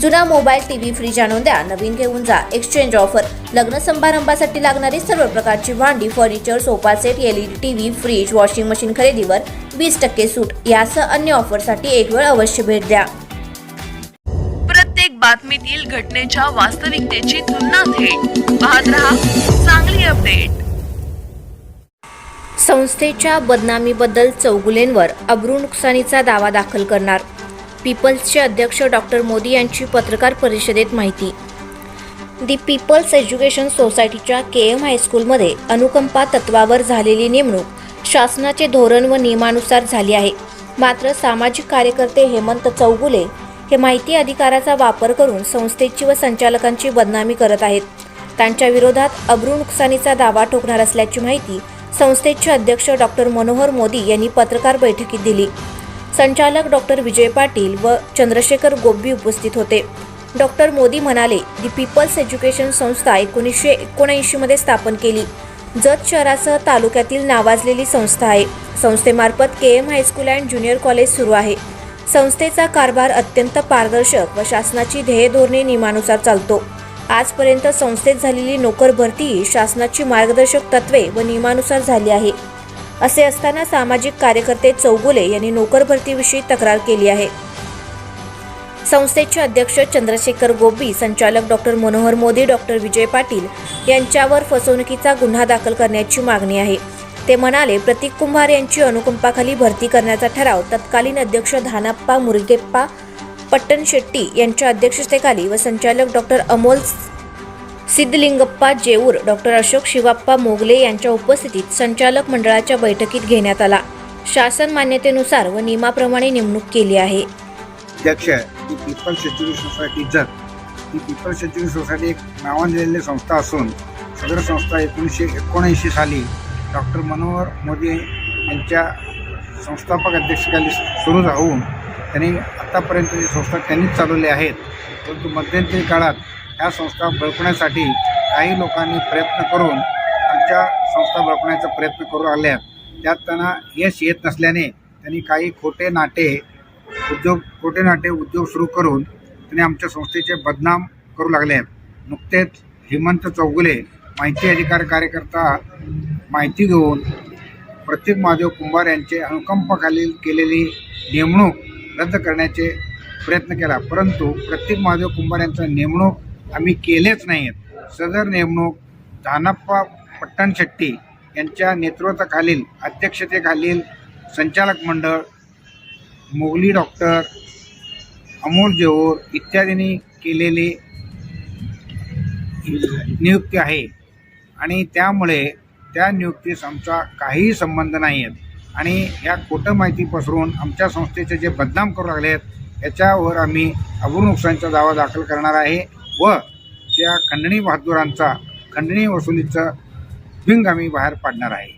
जुना mobile TV fridge आणून द्या. नवीन घेऊन जा. एक्सचेंज ऑफर लग्न समारंभासाठी लागणारी सर्व प्रकारची भांडी furniture sofa set LED TV fridge washing machine खरेदीवर वीस टक्के सूट. यासह अन्य ऑफरसाठी एक वेळ अवश्य भेट द्या. प्रत्येक बातमीतील घटनेच्या वास्तविकतेची तुलना थेट. पाहत रहा चांगली अपडेट. संस्थेच्या बदनामीबद्दल चौगुलेंवर अब्रू नुकसानीचा दावा दाखल करणार. पीपल्सचे अध्यक्ष डॉक्टर मोदी यांची पत्रकार परिषदेत माहिती. दी पीपल्स एज्युकेशन सोसायटीच्या के एम हायस्कूलमध्ये अनुकंपा तत्वावर झालेली नेमणूक शासनाचे धोरण व नियमानुसार झाली आहे. मात्र सामाजिक कार्यकर्ते हेमंत चौगुले हे माहिती अधिकाराचा वापर करून संस्थेची व संचालकांची बदनामी करत आहेत. त्यांच्या विरोधात अब्रू नुकसानीचा दावा ठोकणार असल्याची माहिती संस्थेचे अध्यक्ष डॉक्टर मनोहर मोदी यांनी पत्रकार बैठकीत दिली. संचालक डॉक्टर विजय पाटील व चंद्रशेखर गोब्बी उपस्थित होते. डॉक्टर मोदी म्हणाले दी पीपल्स एज्युकेशन संस्था एकोणीसशे एकोणऐंशीमध्ये स्थापन केली. जत शहरासह तालुक्यातील नावाजलेली संस्था आहे. संस्थेमार्फत K M high school and junior college सुरू आहे. संस्थेचा कारभार अत्यंत पारदर्शक व शासनाची ध्येय धोरणे नियमानुसार चालतो. आजपर्यंत संस्थेत झालेली नोकर भरती शासनाची मार्गदर्शक तत्वे व नियमानुसार झाली आहे. असे असताना सामाजिक कार्यकर्ते चौगुले यांनी नोकर भरतीविषयी तक्रार केली आहे. संस्थेचे अध्यक्ष चंद्रशेखर गोबी संचालक डॉक्टर मनोहर मोदी डॉक्टर विजय पाटील यांच्यावर फसवणुकीचा गुन्हा दाखल करण्याची मागणी आहे. ते म्हणाले प्रतीक कुंभार यांची अनुकंपाखाली भरती करण्याचा ठराव तत्कालीन अध्यक्ष धानाप्पा मुरगेप्पा पट्टणशेट्टी यांच्या अध्यक्षतेखाली व संचालक डॉक्टर अमोल सिद्धलिंगप्पा जेऊर डॉक्टर अशोक शिवाप्पा मोगले यांच्या उपस्थितीत संचालक मंडळाच्या बैठकीत घेण्यात आला. शासन मान्यतेनुसार व नियमाप्रमाणे नेमणूक केली आहे. अध्यक्ष ही पीपल सेंच्युरी सोसायटी जत ही पीपल सेंच्युरी सोसायटी एक नावाजलेली संस्था असून सदर संस्था एकोणीसशे एकोणऐंशी साली डॉक्टर मनोहर मोदी यांच्या संस्थापक अध्यक्षकाली सुरू राहून त्यांनी आत्तापर्यंत जी संस्था त्यांनीच चालवली आहेत. परंतु मध्यंतरी काळात ह्या संस्था बळकण्यासाठी काही लोकांनी प्रयत्न करून आमच्या संस्था बळकण्याचा प्रयत्न करू लागल्या त्यात त्यांना यश येत नसल्याने त्यांनी काही खोटे नाटे उद्योग खोटे नाटे उद्योग सुरू करून त्यांनी आमच्या संस्थेचे बदनाम करू लागले. आहेत नुकतेच हेमंत चौगुले माहिती अधिकार कार्यकर्ता माहिती घेऊन प्रतीक महादेव कुंभार यांचे अनुकंपाखालील केलेली नेमणूक रद्द करण्याचे प्रयत्न केला. परंतु प्रत्येक महादेव कुंभार यांचा नेमणूक आम्ही केलेच नाही आहेत सदर नेमणूक धानप्पा पट्टणशेट्टी यांच्या नेतृत्वाखालील अध्यक्षतेखालील संचालक मंडळ मोगली डॉक्टर अमोल जेहोर इत्यादींनी केलेली नियुक्ती आहे. आणि त्यामुळे त्या नियुक्तीस आमचा काहीही संबंध नाही आहेत आणि या खोटं माहिती पसरून आमच्या संस्थेचे जे बदनाम करू लागले आहेत याच्यावर आम्ही अब्रू नुकसानचा दावा दाखल करणार आहे. व त्या खंडणी बहादुरांचा खंडणी वसुलीचं बिंग आम्ही बाहेर पाडणार आहे.